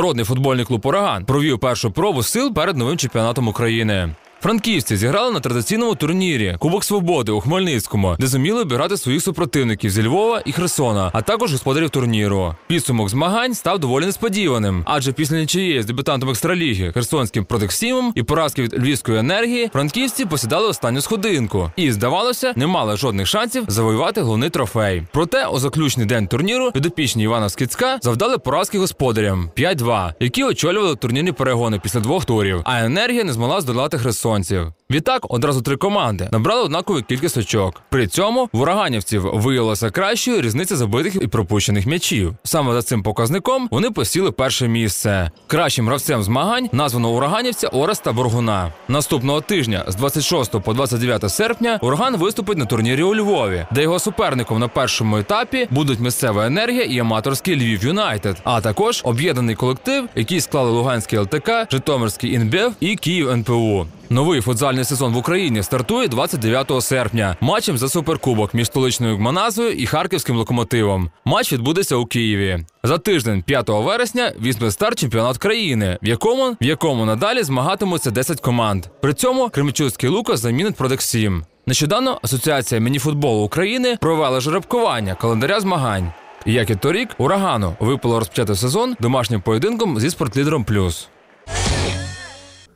Народний футбольний клуб Ураган провів першу пробу сил перед новим чемпіонатом України. Франківці зіграли на традиційному турнірі Кубок Свободи у Хмельницькому, де зуміли обіграти своїх супротивників зі Львова і Херсона, а також господарів турніру. Підсумок змагань став доволі несподіваним, адже після нічиєї з дебютантом екстраліги Херсонським Продексімом і поразки від львівської енергії франківці посідали останню сходинку і, здавалося, не мали жодних шансів завоювати головний трофей. Проте у заключний день турніру підопічні Івана Скіцька завдали поразки господарям 5-2, які очолювали турнірні перегони після двох турів. А енергія не змогла здолати Херсон херсонців. Відтак одразу три команди набрали однакову кількість очок. При цьому в ураганівців виявилася кращою різниця забитих і пропущених м'ячів. Саме за цим показником вони посіли перше місце. Кращим гравцем змагань названо ураганівця Ореста Боргуна. Наступного тижня з 26 по 29 серпня ураган виступить на турнірі у Львові, де його суперником на першому етапі будуть місцева енергія і аматорський Львів Юнайтед, а також об'єднаний колектив, який склали Луганський ЛТК, Житомирський інбев і Київ НПУ. Новий футзальний сезон в Україні стартує 29 серпня. Матчем за суперкубок між столичною Гманазою і харківським локомотивом. Матч відбудеться у Києві. За тиждень, 5 вересня, візьме старт чемпіонат країни, в якому в якому надалі змагатимуться 10 команд. При цьому Кремічуцький Лукас замінить Продексім. Нещодавно Асоціація мініфутболу України провела жеребкування календаря змагань. Як і торік, урагану випало розпочати сезон домашнім поєдинком зі спортлідером Плюс.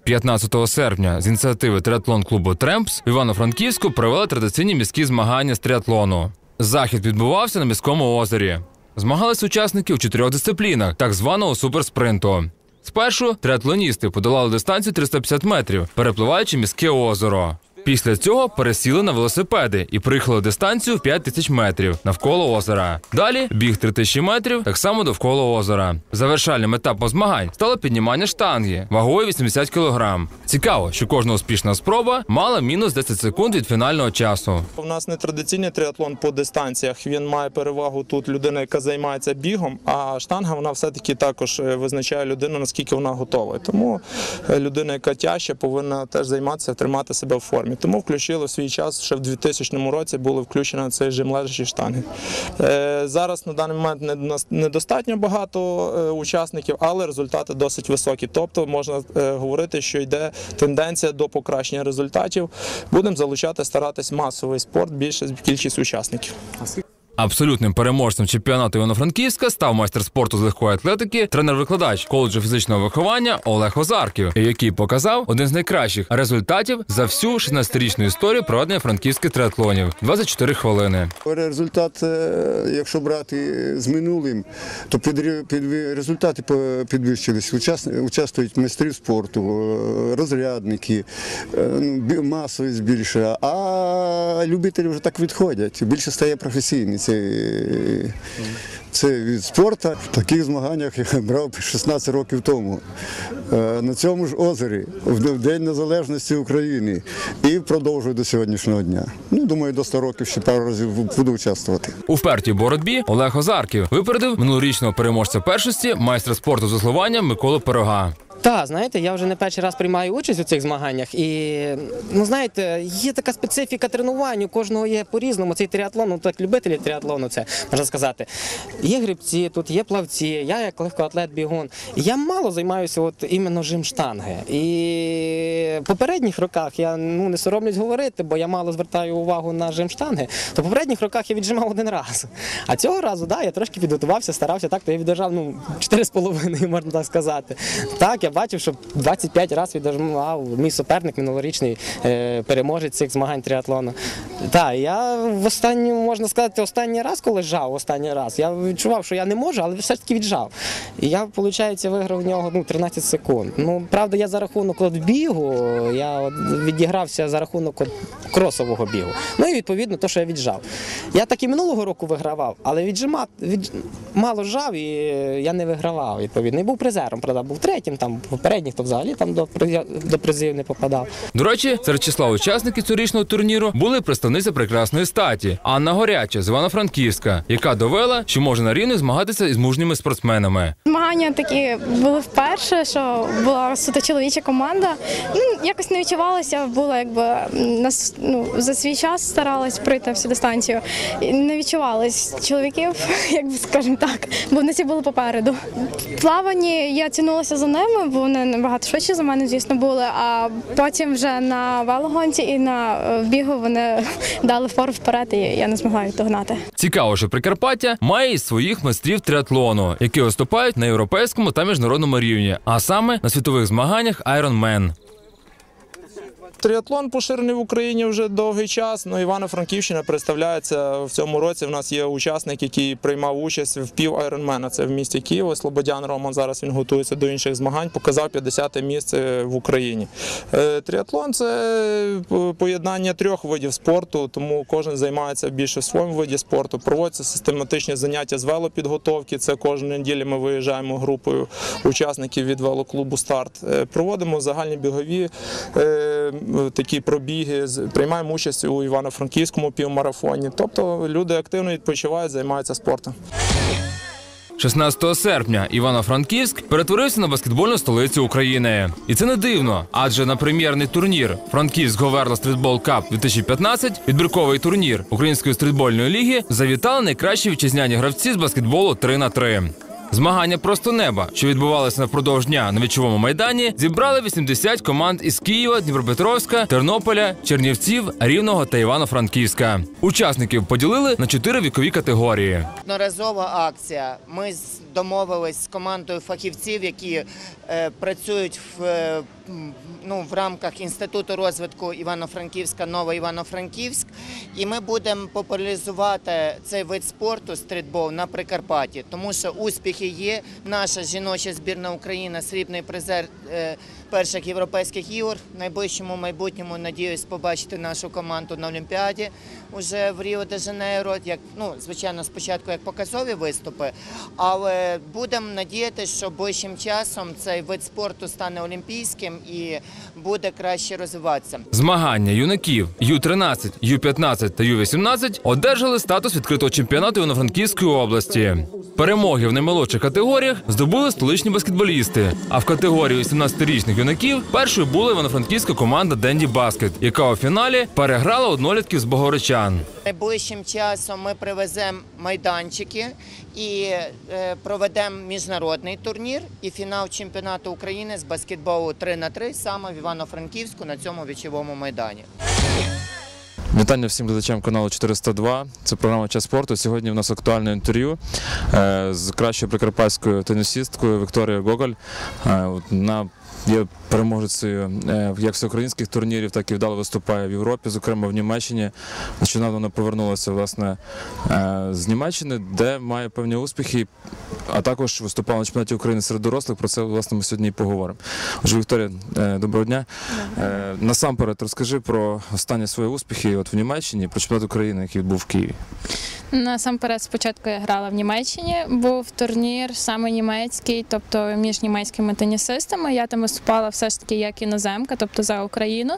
15 серпня з ініціативи триатлон клубу Тремпс в Івано-Франківську провели традиційні міські змагання з триатлону. Захід відбувався на міському озері. Змагалися учасники у чотирьох дисциплінах, так званого суперспринту. Спершу триатлоністи подолали дистанцію 350 метрів, перепливаючи міське озеро. Після цього пересіли на велосипеди і приїхали дистанцію в 5 тисяч метрів навколо озера. Далі біг 3 тисячі метрів, так само довкола озера. Завершальним етапом змагань стало піднімання штанги вагою 80 кг. Цікаво, що кожна успішна спроба мала мінус 10 секунд від фінального часу. У нас не традиційний триатлон по дистанціях. Він має перевагу тут людина, яка займається бігом. А штанга вона все-таки також е, визначає людину, наскільки вона готова. Тому е, людина, яка тяжче, повинна теж займатися, тримати себе в формі. Тому включили в свій час ще в 2000 році були включені цей жим лежачі штанги. Е, Зараз на даний момент недостатньо багато е, учасників, але результати досить високі. Тобто можна е, говорити, що йде тенденція до покращення результатів. Будемо залучати, старатись масовий спорт, більше кількість учасників. Абсолютним переможцем чемпіонату Івано-Франківська став майстер спорту з легкої атлетики, тренер-викладач коледжу фізичного виховання Олег Озарків, який показав один з найкращих результатів за всю 16-річну історію проведення франківських триатлонів 24 хвилини. Результат, е, якщо брати з минулим, то підрі- під- результати підвищились. Учас- Участвують майстри спорту, е, розрядники, е, ну, масовість більше, а любителі вже так відходять. Більше стає професійний цей, цей від спорту. В таких змаганнях я брав 16 років тому. Е, На цьому ж озері, в День Незалежності України, і продовжую до сьогоднішнього дня. Ну, думаю, до 100 років ще пару разів буду участвувати. У впертій боротьбі Олег Озарків випередив минулорічного переможця першості майстра спорту з Миколу Пирога. Так, знаєте, я вже не перший раз приймаю участь у цих змаганнях, і ну знаєте, є така специфіка тренувань, у кожного є по-різному. Цей тріатлон, ну так любителі тріатлону, це можна сказати. Є грибці, тут є плавці, я як легкоатлет бігун. Я мало займаюся от іменно жим штанги. І в попередніх роках я ну не соромлюсь говорити, бо я мало звертаю увагу на жим штанги. То в попередніх роках я віджимав один раз. А цього разу, да, я трошки підготувався, старався так, то я віддержав ну 4,5, можна так сказати. Так, я бачив, що 25 разів віджимав мій суперник минулорічний е, переможець цих змагань тріатлону. Так, я в останньому, можна сказати, останній раз, коли жав, останній раз, я відчував, що я не можу, але все ж таки віджав. І я, виходить, виграв в нього ну, 13 секунд. Ну, правда, я за рахунок от бігу, я відігрався за рахунок от кросового бігу. Ну і відповідно то, що я віджав. Я так і минулого року вигравав, але віджимав, від... мало жав і я не вигравав. Відповідно. І був призером, правда, був третім, там попередніх, то взагалі там до, до призів не попадав. До речі, серед числа учасників цьогорічного турніру були представниця прекрасної статі Анна Горяча з Івано-Франківська, яка довела, що може на рівних змагатися із мужніми спортсменами. Змагання такі були вперше, що була суто чоловіча команда. Ну якось не відчувалося, було якби нас ну за свій час старалась пройти всю дистанцію. Не відчувалось чоловіків, як би скажемо так, бо вони всі були попереду. В плаванні я тянулася за ними, бо вони набагато швидше за мене, звісно, були. А потім вже на велогонці і на е, бігу вони дали фору вперед, і я не змогла їх догнати. Цікаво, що Прикарпаття має і своїх майстрів триатлону, які виступають на європейському та міжнародному рівні, а саме на світових змаганнях Ironman. Тріатлон поширений в Україні вже довгий час. Ну, Івано-Франківщина представляється в цьому році. В нас є учасник, який приймав участь в пів Айронмена. Це в місті Києво. Слободян Роман. Зараз він готується до інших змагань. Показав 50-те місце в Україні. Е, Тріатлон це е, поєднання трьох видів спорту, тому кожен займається більше в своєму виді спорту. Проводяться систематичні заняття з велопідготовки. Це кожної неділі ми виїжджаємо групою учасників від велоклубу Старт. Е, Проводимо загальні бігові такі пробіги, приймаємо участь у Івано-Франківському півмарафоні. Тобто люди активно відпочивають, займаються спортом. 16 серпня Івано-Франківськ перетворився на баскетбольну столицю України. І це не дивно, адже на прем'єрний турнір Франківськ Говерла Стрітбол Кап 2015 відбірковий турнір Української стрітбольної ліги завітали найкращі вітчизняні гравці з баскетболу 3 на 3 Змагання просто неба, що відбувалися впродовж дня на вічовому майдані, зібрали 80 команд із Києва, Дніпропетровська, Тернополя, Чернівців, Рівного та Івано-Франківська. Учасників поділили на чотири вікові категорії. Одноразова акція. Ми домовились з командою фахівців, які е, працюють в, е, ну, в рамках Інституту розвитку Івано-Франківська, Нова Івано-Франківськ. І ми будемо популяризувати цей вид спорту стрітбол на Прикарпатті, тому що успіхи є. Наша жіноча збірна України, срібний призер е, перших європейських ігор. В найближчому майбутньому надіюсь побачити нашу команду на Олімпіаді уже в Ріо де Жанейро. Як ну звичайно, спочатку як показові виступи, але будемо надіятися, що ближчим часом цей вид спорту стане олімпійським і буде краще розвиватися. Змагання юнаків Ю-13, Ю-15 та Ю-18 одержали статус відкритого чемпіонату Івано-Франківської області. Перемоги в наймолодших категоріях здобули столичні баскетболісти. А в категорії 18-річних юнаків першою була івано-франківська команда Денді Баскет, яка у фіналі переграла однолітків з Богородчан. Найближчим часом ми привеземо майданчики і е, проведемо міжнародний турнір і фінал чемпіонату України з баскетболу 3 на 3 саме в Івано-Франківську на цьому вічовому майдані. Вітання всім глядачам каналу 402. Це програма Час спорту. Сьогодні в нас актуальне інтерв'ю е, з кращою прикарпатською тенісісткою Вікторією Гоголь. Е, Вона є переможецею як всеукраїнських турнірів, так і вдало виступає в Європі, зокрема в Німеччині. Нещодавно вона повернулася власне е, з Німеччини, де має певні успіхи, а також виступала на чемпіонаті України серед дорослих. Про це власне ми сьогодні і поговоримо. Отже, Вікторія, е, доброго дня. Е, Насамперед розкажи про останні свої успіхи от в Німеччині, про чемпіонат України, який був в Києві. Насамперед, спочатку я грала в Німеччині, був турнір саме німецький, тобто між німецькими тенісистами. Я там виступала все ж таки як іноземка, тобто за Україну.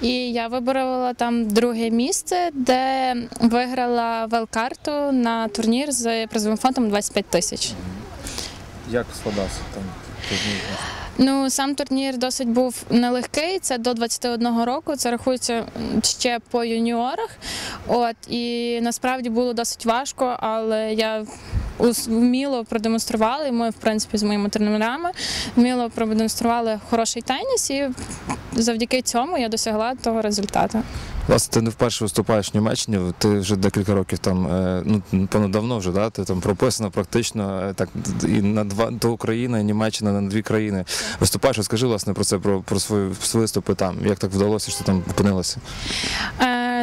І я виборола там друге місце, де виграла велкарту на турнір з призовим фондом 25 тисяч. Як складався там? Ну, сам турнір досить був нелегкий. Це до 21 року. Це рахується ще по юніорах. От і насправді було досить важко, але я вміло продемонструвала, і ми, в принципі, з моїми тренерами вміло продемонстрували хороший теніс, і завдяки цьому я досягла того результату. Власне, ти не вперше виступаєш в Німеччині, ти вже декілька років там, е, ну напевно, давно вже, да? ти там прописано практично е, так і на два до Україна, і Німеччина на дві країни. Виступаєш, розкажи власне про це, про, про свої виступи там. Як так вдалося, що ти там опинилася?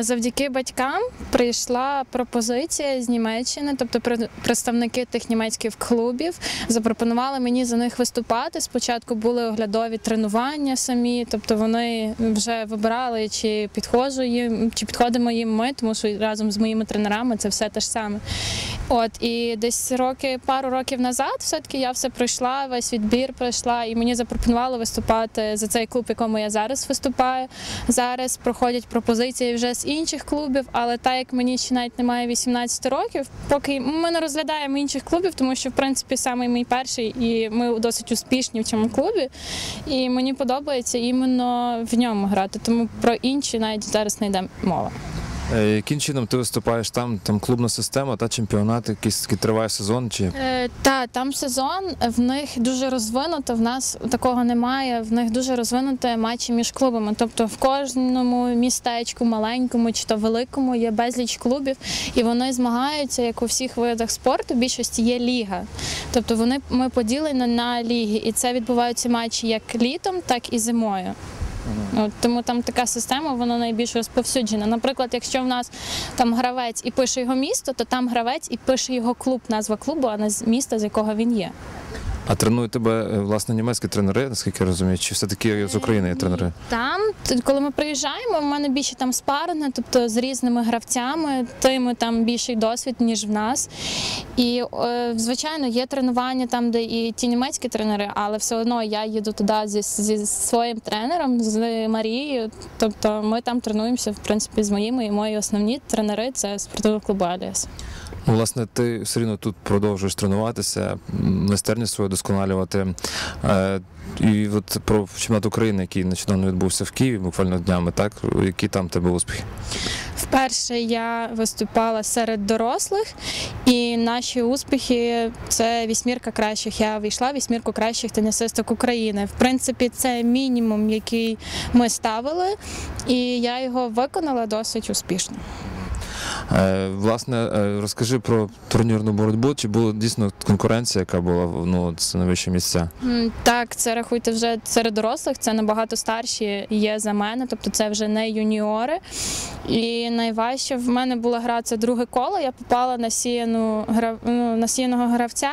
Завдяки батькам прийшла пропозиція з Німеччини, тобто пред- представники тих німецьких клубів запропонували мені за них виступати. Спочатку були оглядові тренування самі, тобто вони вже вибирали, чи підходжу їм, чи підходимо їм ми, тому що разом з моїми тренерами це все те ж саме. От і десь роки, пару років назад, все-таки я все пройшла, весь відбір пройшла, і мені запропонували виступати за цей клуб, якому я зараз виступаю. Зараз проходять пропозиції вже з інших клубів, але так як мені ще навіть немає 18 років, поки ми не розглядаємо інших клубів, тому що в принципі саме мій перший, і ми досить успішні в цьому клубі. І мені подобається іменно в ньому грати. Тому про інші навіть зараз не йде мова. Е, Яким чином ти виступаєш там? Там клубна система та чемпіонат, якийсь такий триває сезон чи Е, та там сезон в них дуже розвинуто. В нас такого немає. В них дуже розвинуто матчі між клубами. Тобто в кожному містечку, маленькому чи то великому є безліч клубів, і вони змагаються як у всіх видах спорту. Більшості є ліга. Тобто вони ми поділені на ліги, і це відбуваються матчі як літом, так і зимою. Тому там така система, вона найбільш розповсюджена. Наприклад, якщо в нас там гравець і пише його місто, то там гравець і пише його клуб, назва клубу, а не місто, з якого він є. А тренують тебе е, власне німецькі тренери, наскільки я розумію, чи все-таки з України є тренери? Там, коли ми приїжджаємо, в мене більше там спаринги, тобто з різними гравцями, тими там більший досвід, ніж в нас. І, е, звичайно, є тренування там, де і ті німецькі тренери, але все одно я їду туди зі, зі своїм тренером, з Марією. Тобто ми там тренуємося, в принципі, з моїми і мої основні тренери це спортивний клуб Аліас. Ну, власне, ти все рівно тут продовжуєш тренуватися, м, майстерність свою досконалювати. Е, І от про чемпіонат України, який нещодавно відбувся в Києві, буквально днями, так? Які там тебе успіхи? Вперше я виступала серед дорослих, і наші успіхи це вісьмірка кращих. Я війшла в вісьмірку кращих тенісисток України. В принципі, це мінімум, який ми ставили, і я його виконала досить успішно. Е, Власне, е, розкажи про турнірну боротьбу. Чи була дійсно конкуренція, яка була ну, це найвищі місця? Так, це рахуйте вже серед дорослих, це набагато старші є за мене, тобто це вже не юніори. І найважче в мене була гра це друге коло. Я попала на сіяну гра- ну, на сіяного гравця.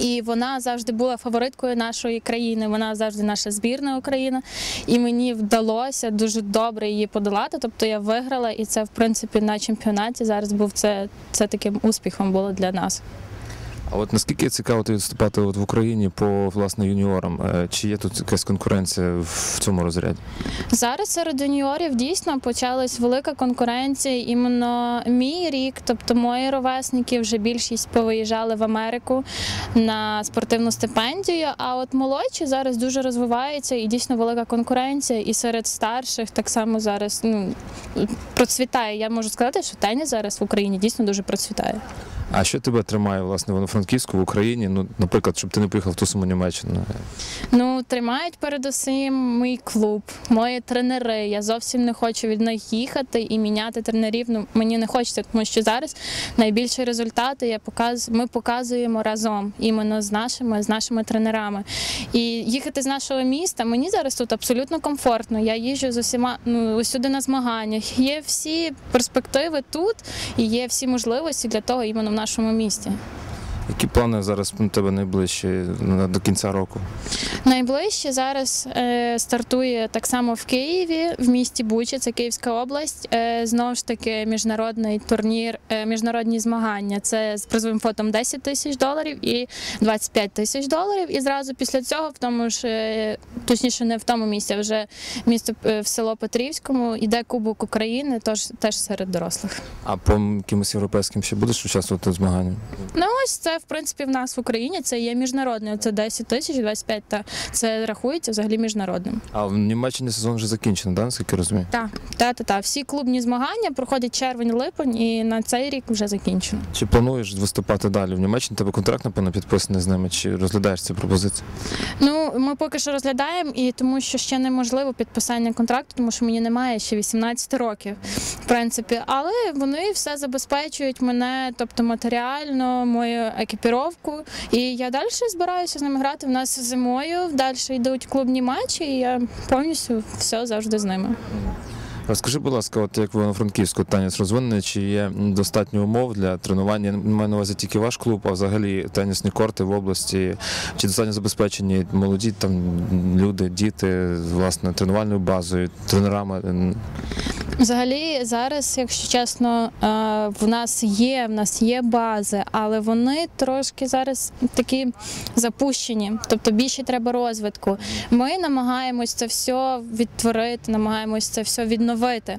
І вона завжди була фавориткою нашої країни. Вона завжди наша збірна Україна. І мені вдалося дуже добре її подолати. Тобто я виграла, і це в принципі на чемпіонаті зараз був це, це таким успіхом було для нас. А от наскільки цікаво тобі виступати от в Україні по власне юніорам? Е, Чи є тут якась конкуренція в цьому розряді? Зараз серед юніорів дійсно почалась велика конкуренція. Іменно мій рік, тобто мої ровесники, вже більшість повиїжджали в Америку на спортивну стипендію. А от молодші зараз дуже розвиваються і дійсно велика конкуренція. І серед старших так само зараз ну, процвітає. Я можу сказати, що теніс зараз в Україні дійсно дуже процвітає. А що тебе тримає власне в Івано-Франківську в Україні? Ну, наприклад, щоб ти не поїхав в ту саму Німеччину? Ну, тримають передусім мій клуб, мої тренери. Я зовсім не хочу від них їхати і міняти тренерів. Ну мені не хочеться, тому що зараз найбільші результати я показ... ми показуємо разом, іменно з нашими, з нашими тренерами. І їхати з нашого міста мені зараз тут абсолютно комфортно. Я їжджу з усіма ну, усюди на змаганнях. Є всі перспективи тут і є всі можливості для того іменно в нашому місті. Які плани зараз у тебе найближчі до кінця року? Найближче зараз е, стартує так само в Києві, в місті Буча, це Київська область. Е, знову ж таки, міжнародний турнір, е, міжнародні змагання. Це з призовим фотом 10 тисяч доларів і 25 тисяч доларів. І зразу після цього, в тому ж е, точніше, не в тому місці, а вже місто е, в село Петрівському, іде Кубок України, тож теж серед дорослих. А по якимось європейським ще будеш участвувати в змаганнях? Ну ось це в принципі в нас в Україні. Це є міжнародний. Це 10 тисяч, 25, та це рахується взагалі міжнародним. А в Німеччині сезон вже закінчений, да, наскільки розумію? Так, та, та, та. Всі клубні змагання проходять червень-липень, і на цей рік вже закінчено. Чи плануєш виступати далі в Німеччині? Тебе контракт, напевно, підписаний з ними, чи розглядаєш ці пропозиції? Ну, ми поки що розглядаємо, і тому що ще неможливо підписання контракту, тому що мені немає ще 18 років, в принципі. Але вони все забезпечують мене, тобто матеріально, мою екіпіровку. І я далі збираюся з ними грати. В нас зимою далі йдуть клубні матчі, і я повністю все завжди з ними. Розкажи, будь ласка, от як в Івано-Франківську теніс розвинений, чи є достатньо умов для тренування? Маю на увазі тільки ваш клуб, а взагалі тенісні корти в області, чи достатньо забезпечені молоді там люди, діти, власне, тренувальною базою, тренерами? Взагалі, зараз, якщо чесно, е, в нас є, в нас є бази, але вони трошки зараз такі запущені, тобто більше треба розвитку. Ми намагаємось це все відтворити, намагаємось це все відновити.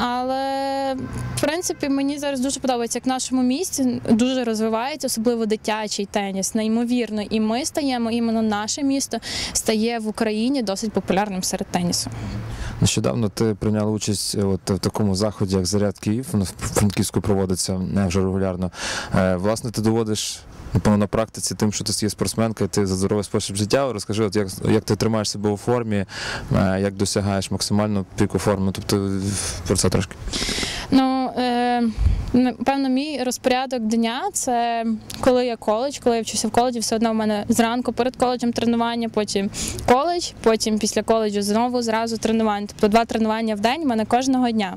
Але в принципі мені зараз дуже подобається, як в нашому місті дуже розвивається, особливо дитячий теніс, неймовірно. І ми стаємо іменно наше місто стає в Україні досить популярним серед тенісу. Нещодавно ти прийняла участь е, от в такому заході, як Заряд Київ, воно в Франківську проводиться вже регулярно. Е, Власне, ти доводиш. На практиці тим, що ти є спортсменка, і ти за здоровий спосіб життя. Розкажи, от як, як ти тримаєш себе у формі, е, як досягаєш максимально піку форми. Тобто про це трошки. Ну, е, напевно, мій розпорядок дня це коли я коледж, коли я вчуся в коледжі, все одно в мене зранку перед коледжем тренування, потім коледж, потім після коледжу знову зразу тренування. Тобто два тренування в день в мене кожного дня.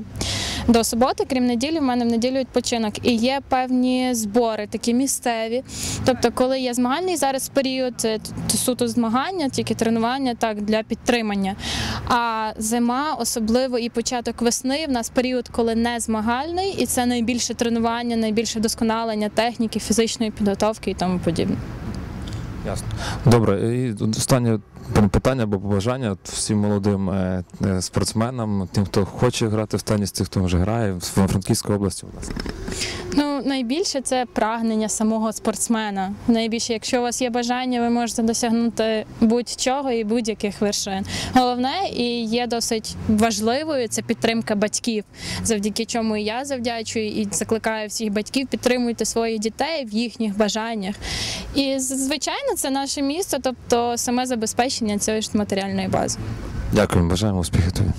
До суботи, крім неділі, в мене в неділю відпочинок. І є певні збори, такі місцеві. Тобто, коли є змагальний зараз період, це суто змагання, тільки тренування так для підтримання. А зима, особливо і початок весни, в нас період, коли не змагальний, і це найбільше тренування, найбільше вдосконалення техніки, фізичної підготовки і тому подібне. Ясно. Добре, і останнє питання або побажання всім молодим е, е, спортсменам, тим, хто хоче грати в теніс, тим, хто вже грає в Франківській області. власне. Ну, найбільше це прагнення самого спортсмена. Найбільше, якщо у вас є бажання, ви можете досягнути будь-чого і будь-яких вершин. Головне і є досить важливою це підтримка батьків, завдяки чому і я завдячую і закликаю всіх батьків підтримуйте своїх дітей в їхніх бажаннях. І звичайно, це наше місце, тобто саме забезпечення цієї ж матеріальної бази. Дякую, бажаємо успіхів тобі.